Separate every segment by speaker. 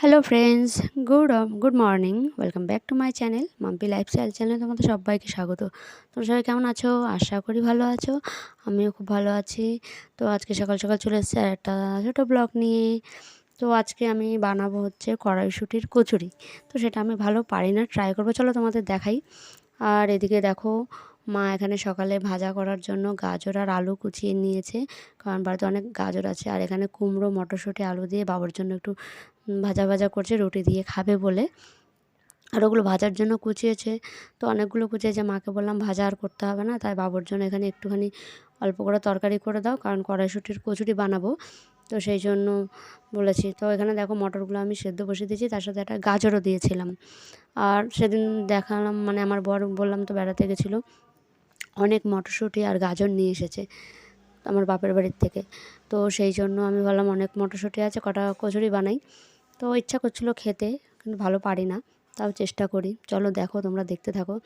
Speaker 1: Hello friends good good morning welcome back to my channel Mampi lifestyle চ্যানেলে তোমাদের সবাইকে স্বাগত। তোমরা সবাই কেমন আছো? আশা করি ভালো আছো। আমিও খুব ভালো আছি। তো আজকে সকাল সকাল চলে এসেছি আর একটা ছোটো ব্লগ নিয়ে। তো আজকে আমি বানাবো হচ্ছে কড়াইশুটির কচুরি। তো সেটা আমি ভালো পারি না ট্রাই করব। চলো তোমাদের দেখাই। আর এদিকে দেখো মা এখানে সকালে ভাজা করার জন্য গাজর আর আলু কুচিয়ে নিয়েছে। কারণ বাড়িতে অনেক গাজর আছে। আর এখানে কুমড়ো, মটরশুঁটি, আলু দিয়ে বাবার জন্য একটু ভাজা ভাজা করছে, রুটি দিয়ে খাবে বলে। আর ওগুলো ভাজার জন্য কুচিয়েছে। তো অনেকগুলো কুচিয়েছে। মাকে বললাম, ভাজা আর করতে হবে না। তাই বাবুর জন্য এখানে একটুখানি অল্প করে তরকারি করে দাও। কারণ কড়াইশুটির কচুরি বানাবো। তো সেই জন্য বলেছি। তো এখানে দেখো মটরগুলো আমি সেদ্ধ বসিয়ে দিয়েছি। তার সাথে একটা গাজরও দিয়েছিলাম। আর সেদিন দেখালাম মানে আমার বর বললাম তো বেড়াতে গেছিল। অনেক মটরশুঁটি আর গাজর নিয়ে এসেছে আমার বাপের বাড়ির থেকে। তো সেই জন্য আমি ভাবলাম অনেক মটরশুঁটি আছে, কটা কচুরি বানাই। তো ইচ্ছা করছিল খেতে, কিন্তু ভালো পারি না, তাও চেষ্টা করি। চলো দেখো, তোমরা দেখতে থাকো।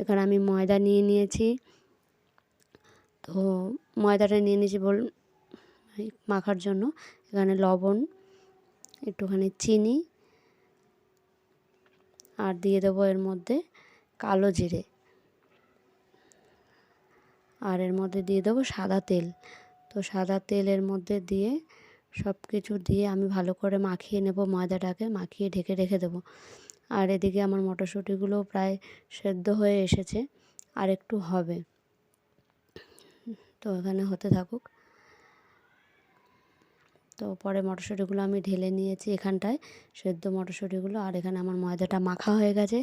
Speaker 1: এখানে আমি ময়দা নিয়ে নিয়েছি। তো ময়দাটা নিয়ে নিয়েছি বল মাখার জন্য। এখানে লবণ, একটুখানি চিনি, আর দিয়ে দেবো এর মধ্যে কালো জিরে। আর এর মধ্যে দিয়ে দেবো সাদা তেল। তো সাদা তেলের মধ্যে দিয়ে সব কিছু দিয়ে আমি ভালো করে মাখিয়ে নেব ময়দাটাকে, মাখিয়ে ঢেকে রেখে দেবো। আর এদিকে আমার মটরশুঁটিগুলো প্রায় সেদ্ধ হয়ে এসেছে, আর একটু হবে। তো এখানে হতে থাকুক। তো পরে মটরশুঁটিগুলো আমি ঢেলে নিয়েছি এখানটায়, সেদ্ধ মটরশুঁটিগুলো। আর এখানে আমার ময়দাটা মাখা হয়ে গেছে,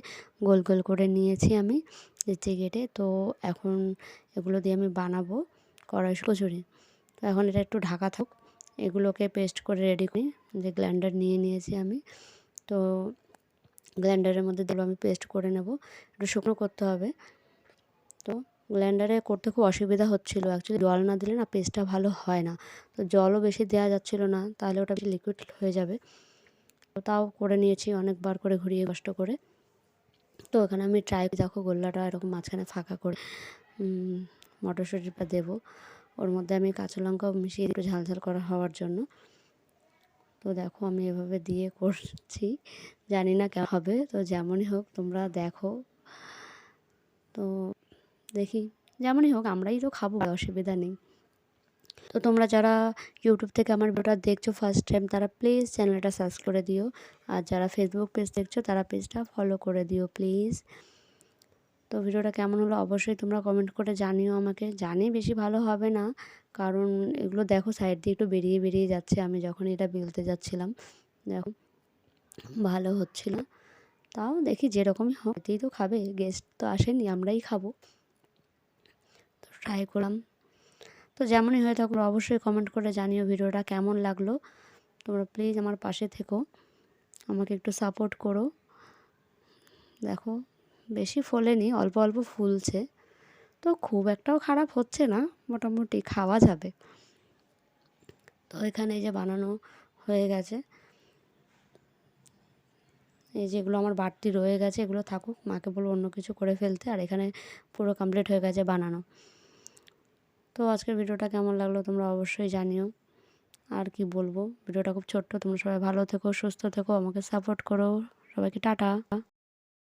Speaker 1: গোল গোল করে নিয়েছি আমি লিচি কেটে। তো এখন এগুলো দিয়ে আমি বানাবো কড়াই কচুরি। তো এখন এটা একটু ঢাকা থাক এগুলোকে পেস্ট করে রেডি করি যে গ্ল্যান্ডার নিয়ে নিয়েছি আমি। তো গ্ল্যান্ডারের মধ্যে দিলে আমি পেস্ট করে নেব। একটু শুকনো করতে হবে। গ্ল্যান্ডারে করতে খুব অসুবিধা হচ্ছিল। অ্যাকচুয়ালি জল না দিলে না পেস্টটা ভালো হয় না। তো জলও বেশি দেওয়া যাচ্ছিল না, তাহলে ওটা বেশি লিকুইড হয়ে যাবে। তো তাও করে নিয়েছি অনেকবার করে ঘুরিয়ে কষ্ট করে। তো ওখানে আমি ট্রাই দেখো গোল্লাটা এরকম মাঝখানে ফাঁকা করে মটরশুঁটিটা দেবো। ওর মধ্যে আমি কাঁচা লঙ্কাও মিশিয়ে একটু ঝাল ঝাল করা হওয়ার জন্য। তো দেখো আমি এভাবে দিয়ে করছি। জানি না কেমন হবে, তো যেমনই হোক তোমরা দেখো। তো দেখি। যেমনই হোক, আমরাই তো খাব অসুবিধা নেই। তো তোমরা যারা ইউটিউব থেকে আমার ভিডিওটা দেখছ ফার্স্ট টাইম তারা প্লিজ চ্যানেলটা সার্চ করে দিও। আর যারা ফেসবুক পেজ দেখছ, তারা পেজটা ফলো করে দিও প্লিজ তো ভিডিওটা কেমন হলো অবশ্যই তোমরা কমেন্ট করে জানিও আমাকে। জানি বেশি ভালো হবে না, কারণ এগুলো দেখো সাইড দিয়ে একটু বেরিয়ে বেরিয়ে যাচ্ছে, আমি যখন এটা বেলতে যাচ্ছিলাম, দেখো, ভালো হচ্ছিল। তাও দেখি যেরকমই হতেই তো খাবে গেস্ট তো আসেনি, আমরাই খাব। ট্রাই করলাম। তো যেমনই হয়ে থাকল অবশ্যই কমেন্ট করে জানিও ভিডিওটা কেমন লাগল। তোমরা প্লিজ আমার পাশে থেকো। আমাকে একটু সাপোর্ট করো। দেখো, বেশি ফোলেনি, অল্প অল্প ফুলছে। তো খুব একটাও খারাপ হচ্ছে না, মোটামুটি খাওয়া যাবে। তো এখানে এই যে বানানো হয়ে গেছে। এই যেগুলো আমার বাড়তি রয়ে গেছে, এগুলো থাকুক, মাকে বলব অন্য কিছু করে ফেলতে। আর এখানে পুরো কমপ্লিট হয়ে গেছে বানানো। তো আজকের ভিডিওটা কেমন লাগল তোমরা অবশ্যই জানিও। আর কি বলব? ভিডিওটা খুব ছোট্ট, তোমরা সবাই ভালো থেকো, সুস্থ থেকো, আমাকে সাপোর্ট করো। সবাইকে টাটা।